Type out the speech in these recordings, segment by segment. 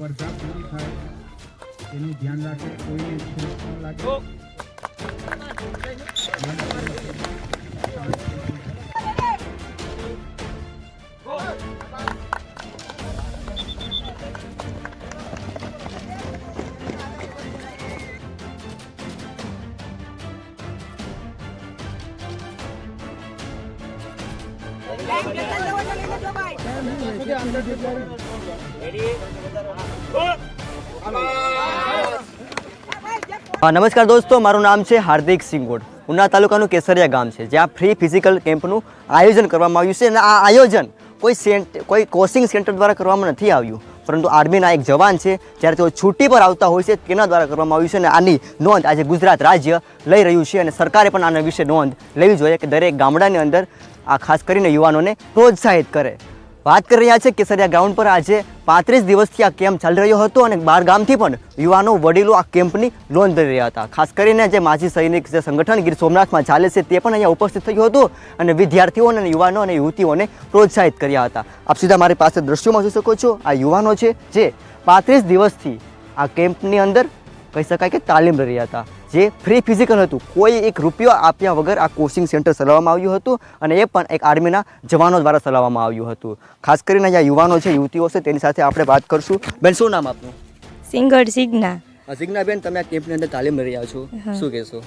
સ્પર્ધા પૂરી થાય એનું ધ્યાન રાખે કોઈને છોટ ન લાગે હા નમસ્કાર દોસ્તો, મારું નામ છે હાર્દિક સિંગોડ. ઉના તાલુકાનું કેસરિયા ગામ છે, જ્યાં ફ્રી ફિઝિકલ કેમ્પનું આયોજન કરવામાં આવ્યું છે અને આ આયોજન કોઈ સેન્ટ કોઈ કોચિંગ સેન્ટર દ્વારા કરવામાં નથી આવ્યું. પરંતુ આર્મીના એક જવાન છે, જ્યારે તેઓ છૂટી પર આવતા હોય છે, તેના દ્વારા કરવામાં આવ્યું છે અને આની નોંધ આજે ગુજરાત રાજ્ય લઈ રહ્યું છે અને સરકારે પણ આના વિશે નોંધ લેવી જોઈએ કે દરેક ગામડાની અંદર આ ખાસ કરીને યુવાનોને પ્રોત્સાહિત કરે. વાત કરી રહ્યા છે કેસરિયા ગ્રાઉન્ડ પર. આજે પાંત્રીસ દિવસથી આ કેમ્પ ચાલી રહ્યો હતો અને બાર ગામથી પણ યુવાનો, વડીલો આ કેમ્પની નોંધ લઈ રહ્યા હતા. ખાસ કરીને જે માજી સૈનિક જે સંગઠન ગીર સોમનાથમાં ચાલે છે તે પણ અહીંયા ઉપસ્થિત થયું હતું અને વિદ્યાર્થીઓને અને યુવાનો અને યુવતીઓને પ્રોત્સાહિત કર્યા હતા. આપ સીધા મારી પાસે દ્રશ્યોમાં જોઈ શકો છો. આ યુવાનો છે જે પાંત્રીસ દિવસથી આ કેમ્પની અંદર કહી શકાય કે તાલીમ લઈ રહ્યા હતા. જે ફ્રી ફિઝિકલ હતું. કોઈ એક રૂપિયો આપ્યા વગર આ કોચિંગ સેન્ટર ચલાવવામાં આવ્યું હતું અને એ પણ એક આર્મીના જવાનો દ્વારા ચલાવવામાં આવ્યું હતું. ખાસ કરીને જ્યાં યુવાનો છે યુવતીઓ છે તેની સાથે આપણે વાત કરશું. બેન શું નામ આપનું? સિંગર સિગ્ના અઝિગ્નાબેન તમે આ કેમ્પની અંદર તાલીમ લઈ રહ્યા છો. શું કહેશો?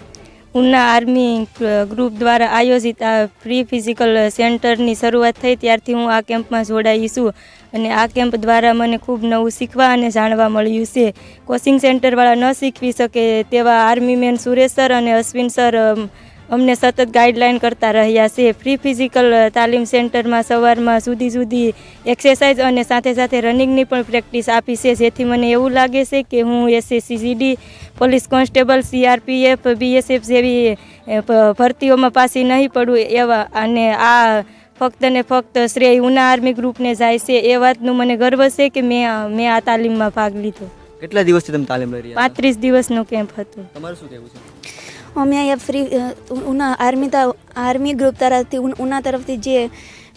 ઉના આર્મી ગ્રુપ દ્વારા આયોજિત આ ફ્રી ફિઝિકલ સેન્ટરની શરૂઆત થઈ. ત્યારથી હું આ કેમ્પમાં જોડાઈ છું. અને આ કેમ્પ દ્વારા મને ખૂબ નવું શીખવા અને જાણવા મળ્યું છે. કોચિંગ સેન્ટરવાળા ન શીખવી શકે તેવા આર્મી મેન સુરેશ સર અને અશ્વિન સર અમને સતત ગાઈડલાઈન કરતા રહ્યા છે. ફ્રી ફિઝિકલ તાલીમ સેન્ટરમાં સવારમાં જુદી જુદી એક્સરસાઇઝ અને સાથે સાથે રનિંગની પણ પ્રેક્ટિસ આપી છે. જેથી મને એવું લાગે છે કે હું SSC GD police constable CRPF BSF જેવી ભરતીઓમાં પાછી નહીં પડું એવા અને આ ફક્ત ને ફક્ત શ્રેય ઉના આર્મી ગ્રુપને જાય છે એ વાતનું મને ગર્વ છે કે મેં મેં આ તાલીમમાં ભાગ લીધો. કેટલા દિવસથી તમે તાલીમ લઈ રહ્યા પાંત્રીસ દિવસનો કેમ્પ હતો. તમારું શું કહેવું છે? અમે અહીંયા free Una army army group તરફથી ઉના તરફથી જે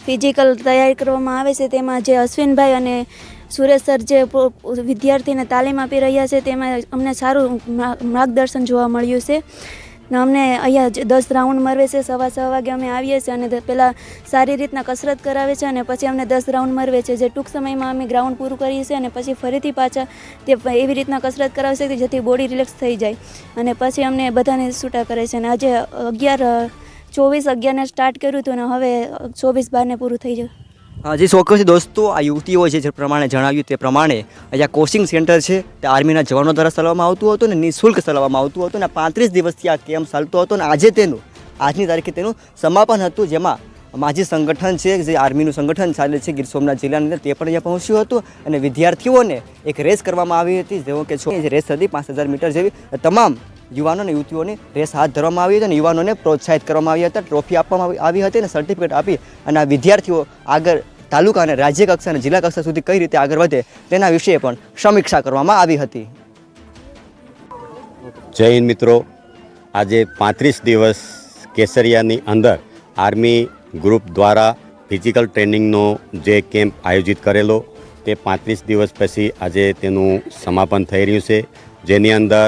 ફિઝિકલ તૈયારી કરવામાં આવે છે તેમાં જે અશ્વિનભાઈ અને સુરેશ સર જે વિદ્યાર્થીને તાલીમ આપી રહ્યા છે તેમાં અમને સારું માર્ગદર્શન જોવા મળ્યું છે. ને અમને અહીંયા દસ રાઉન્ડ મરવે છે, સવા સવા વાગે અમે આવીએ છીએ અને પહેલાં સારી રીતના કસરત કરાવે છે અને પછી અમને દસ રાઉન્ડ મરવે છે. જે ટૂંક સમયમાં અમે ગ્રાઉન્ડ પૂરું કરીએ છીએ અને પછી ફરીથી પાછા તે એવી રીતના કસરત કરાવશે કે જેથી બોડી રિલેક્સ થઈ જાય અને પછી અમને બધાને છૂટા કરે છે. અને આજે અગિયાર, ચોવીસ અગિયારને સ્ટાર્ટ કર્યું હતું અને હવે ચોવીસ બારને પૂરું થઈ જાય. જી ચોક્કસ દોસ્તો, આ યુવતીઓ છે, જે પ્રમાણે જણાવ્યું તે પ્રમાણે અહીંયા કોચિંગ સેન્ટર છે તે આર્મીના જવાનો દ્વારા ચલાવવામાં આવતું હતું ને નિઃશુલ્ક ચલાવવામાં આવતું હતું અને પાંત્રીસ દિવસથી આ કેમ્પ ચાલતો હતો અને આજે તેનું, આજની તારીખે તેનું સમાપન હતું, જેમાં માજી સંગઠન છે, જે આર્મીનું સંગઠન ચાલે છે, ગીર સોમનાથ જિલ્લાની અંદર, તે પણ અહીંયા પહોંચ્યું હતું અને વિદ્યાર્થીઓને એક રેસ કરવામાં આવી હતી, જેવો કે છો રેસ હતી પાંચ હજાર મીટર જેવી તમામ યુવાનો અને યુવતીઓને રેસ હાથ ધરવામાં આવી હતી અને યુવાનોને પ્રોત્સાહિત કરવામાં આવી હતા ટ્રોફી આપવામાં આવી હતી અને સર્ટિફિકેટ આપી અને આ વિદ્યાર્થીઓ આગળ તાલુકા અને રાજ્ય કક્ષા અને જિલ્લા કક્ષા સુધી કઈ રીતે આગળ વધે તેના વિશે પણ સમીક્ષા કરવામાં આવી હતી. હિન્દ મિત્રો. આજે પાંત્રીસ દિવસ કેસરિયાની અંદર આર્મી ગ્રુપ દ્વારા ફિઝિકલ ટ્રેનિંગનો જે કેમ્પ આયોજિત કરેલો, તે પાંત્રીસ દિવસ પછી આજે તેનું સમાપન થઈ રહ્યું છે. જેની અંદર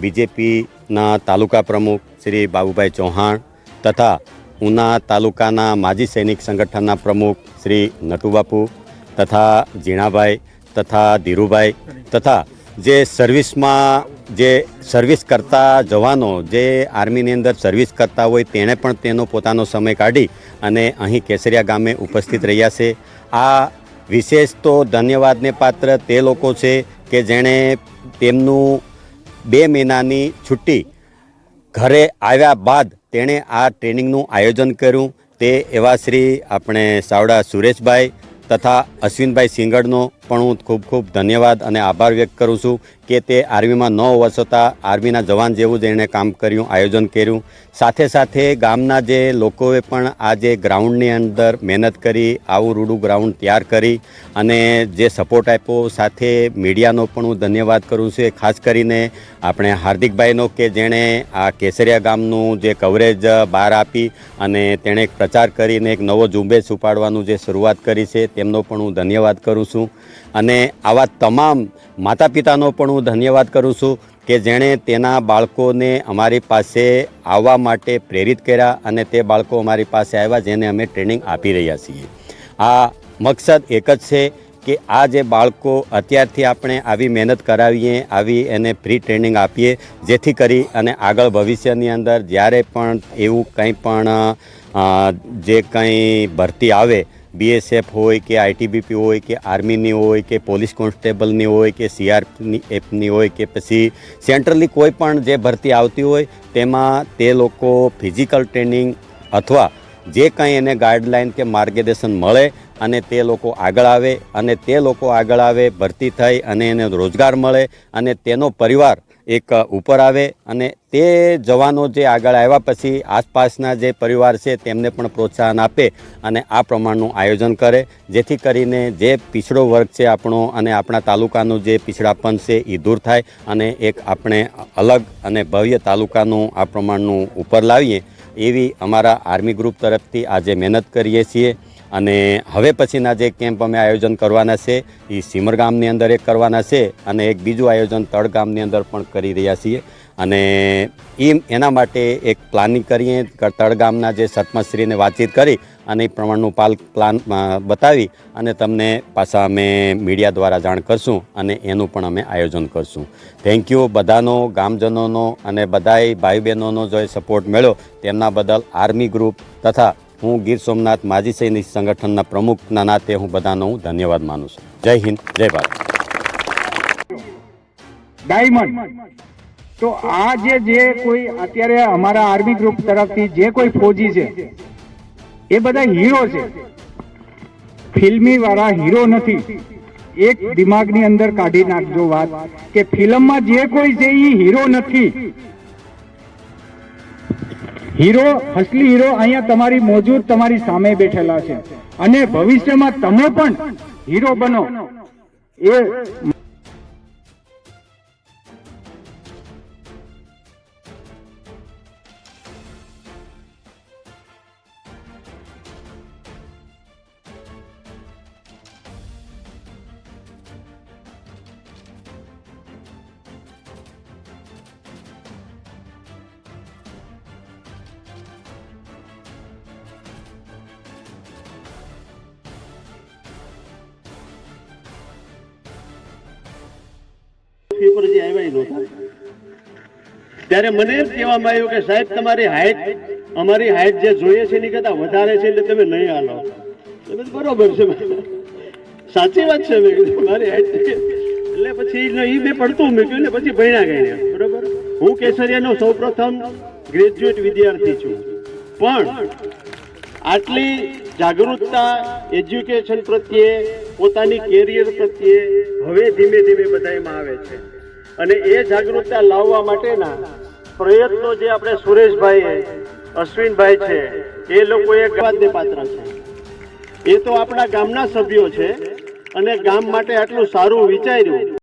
બીજેપીના તાલુકા પ્રમુખ શ્રી બાબુભાઈ ચૌહાણ તથા ઉના તાલુકાના માજી સૈનિક સંગઠનના પ્રમુખ શ્રી નટુબાપુ તથા ઝીણાભાઈ તથા ધીરુભાઈ તથા જે સર્વિસમાં જે સર્વિસ કરતા જવાનો, જે આર્મીની અંદર સર્વિસ કરતા હોય તેણે પણ તેનો પોતાનો સમય કાઢી અને અહીં કેસરિયા ગામે ઉપસ્થિત રહ્યા છે. આ વિશેષ તો ધન્યવાદને પાત્ર તે લોકો છે કે જેણે તેમનું બે મહિનાની છુટ્ટી ઘરે આવ્યા બાદ તેણે આ ટ્રેનિંગનું આયોજન કર્યું. તે એવા શ્રી આપણે સાવડા સુરેશભાઈ તથા અશ્વિનભાઈ સિંગડનો પણ હું ખૂબ ખૂબ ધન્યવાદ અને આભાર વ્યક્ત કરું છું કે તે આર્મીમાં ન હોવા છતાં આર્મીના જવાન જેવું જ એણે કામ કર્યું, આયોજન કર્યું. સાથે સાથે ગામના જે લોકોએ પણ આ જે ગ્રાઉન્ડની અંદર મહેનત કરી, આવું રૂડું ગ્રાઉન્ડ તૈયાર કરી અને જે સપોર્ટ આપ્યો સાથે મીડિયાનો પણ હું ધન્યવાદ કરું છું. ખાસ કરીને આપણે હાર્દિકભાઈનો કે જેણે આ કેસરિયા ગામનું જે કવરેજ બહાર આપી અને તેણે એક પ્રચાર કરીને એક નવો ઝુંબેશ ઉપાડવાનું જે શરૂઆત કરી છે, તેમનો પણ હું ધન્યવાદ કરું છું. અને આવા તમામ માતા પિતાનો પણ હું ધન્યવાદ કરું છું કે જેણે તેના બાળકોને અમારી પાસે આવવા માટે પ્રેરિત કર્યા અને તે બાળકો અમારી પાસે આવ્યા જેને અમે ટ્રેનિંગ આપી રહ્યા છીએ. આ મકસદ એક જ છે કે આ જે બાળકો અત્યારથી આપણે આવી મહેનત કરાવીએ, આવી એને ફ્રી ટ્રેનિંગ આપીએ, જેથી કરી અને આગળ ભવિષ્યની અંદર જ્યારે પણ એવું કંઈ પણ જે કંઈ ભરતી આવે બીએસએફ હોય કે આઈટીબીપી હોય કે આર્મીની હોય કે પોલીસ કોન્સ્ટેબલની હોય કે સીઆરપીની એફની હોય કે પછી સેન્ટ્રલી કોઈ પણ જે ભરતી આવતી હોય, તેમાં તે લોકો ફિઝિકલ ટ્રેનિંગ અથવા જે કંઈ એને ગાઈડલાઇન કે માર્ગદર્શન મળે અને તે લોકો આગળ આવે અને તે લોકો આગળ આવે, ભરતી થઈ અને એને રોજગાર મળે અને તેનો પરિવાર એક ઉપર આવે અને તે જવાનો જે આગળ આવ્યા પછી આસપાસના જે પરિવાર છે તેમને પણ પ્રોત્સાહન આપે અને આ પ્રમાણનું આયોજન કરે. જેથી કરીને જે પીછડો વર્ગ છે આપણો અને આપણા તાલુકાનું જે પીછડાપન છે એ દૂર થાય અને એક આપણે અલગ અને ભવ્ય તાલુકાનું આ પ્રમાણનું ઉપર લાવીએ એવી અમારા આર્મી ગ્રુપ તરફથી આજે મહેનત કરીએ છીએ. અને હવે પછીના જે કેમ્પ અમે આયોજન કરવાના છે, એ સીમર ગામની અંદર એક કરવાના છે અને એક બીજું આયોજન તળ ગામની અંદર પણ કરી રહ્યા છીએ. અને એ એના માટે એક પ્લાનિંગ કરીએ તળગામના તળ ગામના જે સતમશ્રીને વાતચીત કરી અને એ પ્રમાણનું પાલ પ્લાન બતાવી અને તમને પાછા અમે મીડિયા દ્વારા જાણ કરશું અને એનું પણ અમે આયોજન કરશું. થેન્ક યુ બધાનો, ગામજનોનો અને બધાય ભાઈ બહેનોનો જો સપોર્ટ મળ્યો, તેમના બદલ આર્મી ગ્રુપ તથા હું ગીર સોમનાથ માજી સૈનિક સંગઠનના પ્રમુખના નાતે હું બધાનો હું ધન્યવાદ માનું છું. જય હિન્દ, જય ભારત. ડાયમંડ. તો આ જે જે કોઈ અત્યારે અમારા આર્મી ગ્રુપ તરફથી જે કોઈ ફોજી છે, એ બધા હીરો છે. ફિલ્મી વાળા હીરો નથી. એક દિમાગની અંદર કાઢી નાખજો વાત કે ફિલ્મમાં જે કોઈ છે એ હીરો નથી. હીરો, અસલી હીરો અહીંયા તમારી મોજૂદ તમારી સામે બેઠેલા છે. અને ભવિષ્યમાં તમે પણ હીરો બનો. એ પેપર જે આવ્યા એ નહોતા. ત્યારે મને એમ કહેવામાં આવ્યું કે સાહેબ, તમારી હાઈટ અમારી હાઈટ જે જોઈએ છે એની કરતા વધારે છે એટલે તમે નહીં હાલો. એટલે બરોબર છે. સાચી વાત છે, મેં કીધું, મારી હાઈટ એટલે પછી એ મેં પડતું મૂક્યું ને પછી ભણ્યા ગયા બરોબર હું કેસરિયાનો સૌપ્રથમ ગ્રેજ્યુએટ વિદ્યાર્થી છું. પણ આટલી જાગૃતતા એજ્યુકેશન પ્રત્યે, પોતાની કેરિયર પ્રત્યે હવે ધીમે ધીમે બધામાં આવે છે. અને એ જાગૃતતા લાવવા માટેના પ્રયત્નો જે આપણે સુરેશભાઈ, અશ્વિનભાઈ છે, એ લોકો એ ગવાદને પાત્ર છે. એ તો આપણા ગામના સભ્યો છે અને ગામ માટે આટલું સારું વિચાર્યું.